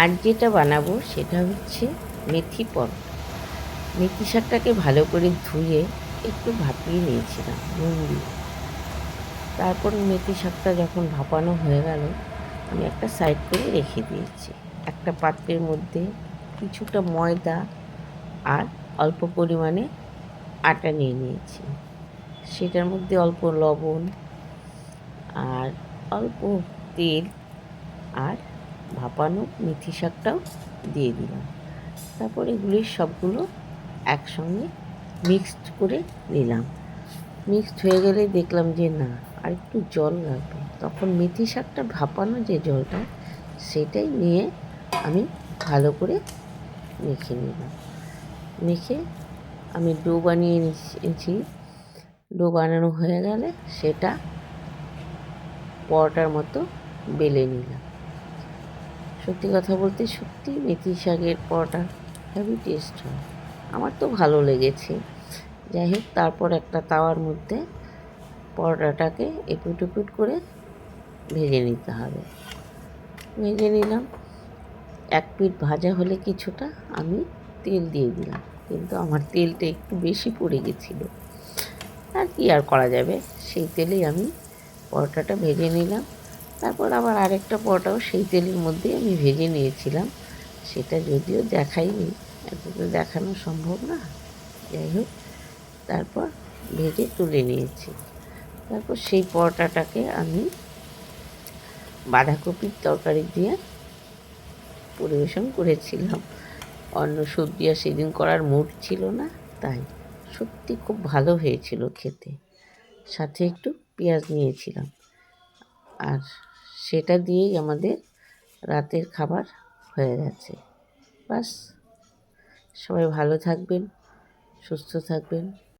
আর যেটা বানাবো সেটা হচ্ছে মেথি পরোটা। মেথি শাকটাকে ভালো করে ধুয়ে একটু ভাপিয়ে নিয়েছিলাম, নুন দিয়ে। তারপর মেথি শাকটা যখন ভাপানো হয়ে গেল, আমি একটা সাইড করে রেখে দিয়েছি। একটা পাত্রের মধ্যে কিছুটা ময়দা আর অল্প পরিমাণে আটা নিয়ে নিয়েছি। সেটার মধ্যে অল্প লবণ আর অল্প তেল আর ভাপানো মেথি শাকটাও দিয়ে দিলাম। তারপর এগুলির সবগুলো একসঙ্গে মিক্সড করে নিলাম। মিক্সড হয়ে গেলে দেখলাম যে না, আর একটু জল লাগবে। তখন মেথি শাকটা ভাপানো যে জলটা, সেটাই নিয়ে আমি ভালো করে মেখে নিলাম। মেখে আমি ডো বানিয়ে নিয়েছি। ডো বানানো হয়ে গেলে সেটা পরোটার মতো বেলে নিলাম। সত্যি কথা বলতে সত্যি মেথি শাকের পরোটা হেভি টেস্ট হয়। আমার তো ভালো লেগেছে। যাই হোক, তারপর একটা তাওয়ার মধ্যে পরোটাটাকে এপুট এপুট করে ভেজে নিতে হবে। ভেজে নিলাম। এক পিঠ ভাজা হলে কিছুটা আমি তেল দিয়ে দিলাম। কিন্তু আমার তেলটা একটু বেশি পড়ে গেছিল। আর কি আর করা যাবে? সেই তেলেই আমি পরোটাটা ভেজে নিলাম। তারপর আবার আরেকটা পরোটাও সেই তেলের মধ্যেই আমি ভেজে নিয়েছিলাম। সেটা যদিও দেখাইনি এত তো দেখানো সম্ভব না। যাই হোক, তারপর ভেজে তুলে নিয়েছি। তারপর সেই পরোটাটাকে আমি বাঁধাকপির তরকারি দিয়ে পরিবেশন করেছিলাম। অন্য সবজি আর সেদিন করার মুড ছিল না, তাই সত্যি খুব ভালো হয়েছিল খেতে। সাথে একটু পেঁয়াজ নিয়েছিলাম। আর সেটা দিয়েই আমাদের রাতের খাবার হয়ে গেছে। বাস সবাই ভালো থাকবেন সুস্থ থাকবেন।